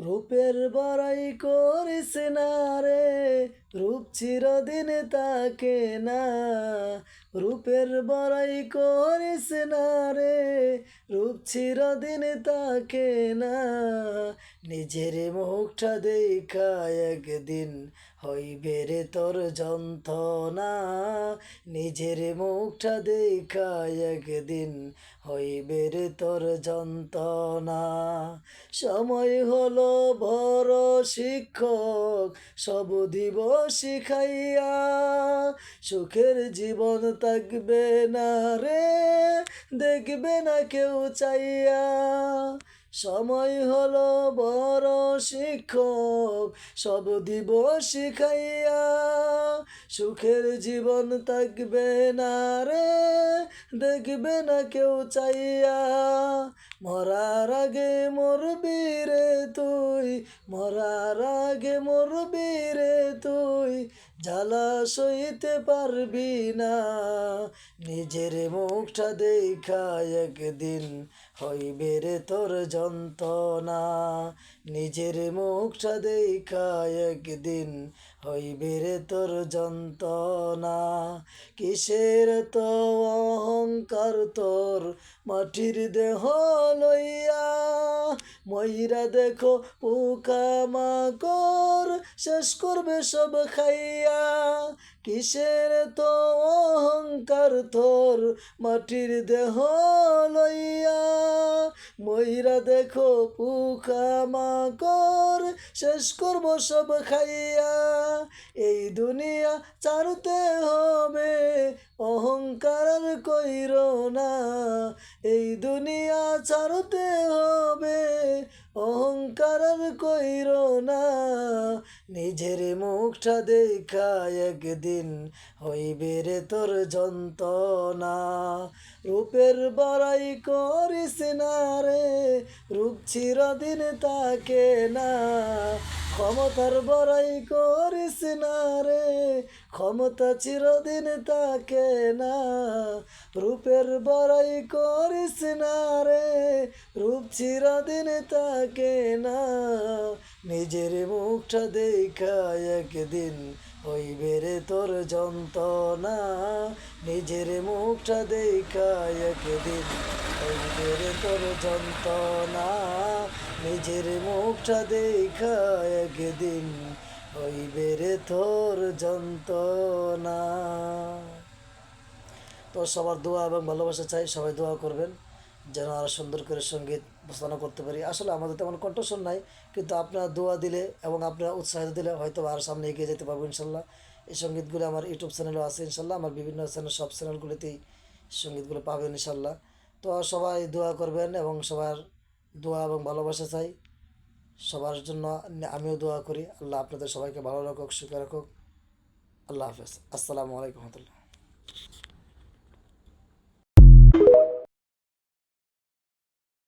রূপের বড়াই করিস না রে। রূপ চিরদিন তাকে না, রূপের বড়াই করিস না রে। রূপ চিরদিন তাকে না, নিজের মুখটা দেখা একদিন হইবে রে তোর যন্ত্রণা। নিজের মুখটা দেখা একদিন হইবে রে তোর যন্ত্রণা। সময় হলো বড় শিক্ষক, সব দিব শিখাইয়া সুখের জীবন থাকবে না রে, দেখবে না কেউ চাইয়া। সময় হলো বড় শিক্ষক, সব দিব শিখাইয়া। সুখের জীবন থাকবে না রে, দেখবে না কেউ চাইয়া। মরার আগে মরবি রে তুই মরার আগে মরবি রে তুই। জ্বালা সইতে পারবি না। নিজের মুখটা দেখা একদিন হইবে রে তোর যন্ত্রণা। নিজের মুখটা দেখা একদিন হইবে রে তোর যন্ত্রণা। কিসের তো অহংকার তোর? মাটির দেহ লইয়া ময়রা দেখো পোকা মাকড়। শেষ করবে সব খাইয়া কিসের তো অহংকার তোর মাটির দেহ লইয়া ময়রা দেখো পোকা মাকড়, শেষ করব সব খাইয়া। এই দুনিয়া চারতে হবে, অহংকার কইর না। এই দুনিয়া ছাড়তে হবে অহংকার আর কইর না, নিজের মুখটা দেখা একদিন হইবে রে তোর যন্ত্রণা। রূপের বড়াই করিস না রে, রূপ চিরদিন তাকে না ক্ষমতার বড়াই করিস না রে, ক্ষমতা চিরদিন তাকে না। রূপের বড়াই করিস না রে, রূপ চিরদিন তাকে না। নিজের মুখটা দেখা একদিন হইবে রে তোর যন্ত্রণা, নিজের মুখটা দেখা একদিন। হইবে রে তোর যন্ত্রণা, নিজের মুখটা দেখা একদিন। হইবে রে তোর যন্ত্রণা। তো সবার দোয়া এবং ভালোবাসা চাই, সবাই দোয়া করবেন। যেন আরও সুন্দর করে সংগীত উপস্থাপনা করতে পারি। আসলে আমাদের তেমন কণ্ঠস্বর নাই, কিন্তু আপনারা দোয়া দিলে এবং আপনারা উৎসাহিত দিলে হয়তো আরও সামনে এগিয়ে যেতে পারব ইনশাল্লাহ। এই সঙ্গীতগুলো আমার ইউটিউব চ্যানেলও আছে ইনশাল্লাহ, আমার বিভিন্ন চ্যানেল সব চ্যানেলগুলিতেই সঙ্গীতগুলো পাবেন ইনশাল্লাহ। তো সবাই দোয়া করবেন এবং সবার দোয়া এবং ভালোবাসা চাই। সবার জন্য আমিও দোয়া করি। আল্লাহ আপনাদের সবাইকে ভালো রাখুক, সুখে রাখুক। আল্লাহ হাফেজ। আসসালামু আলাইকুম রহমতুল্লাহ।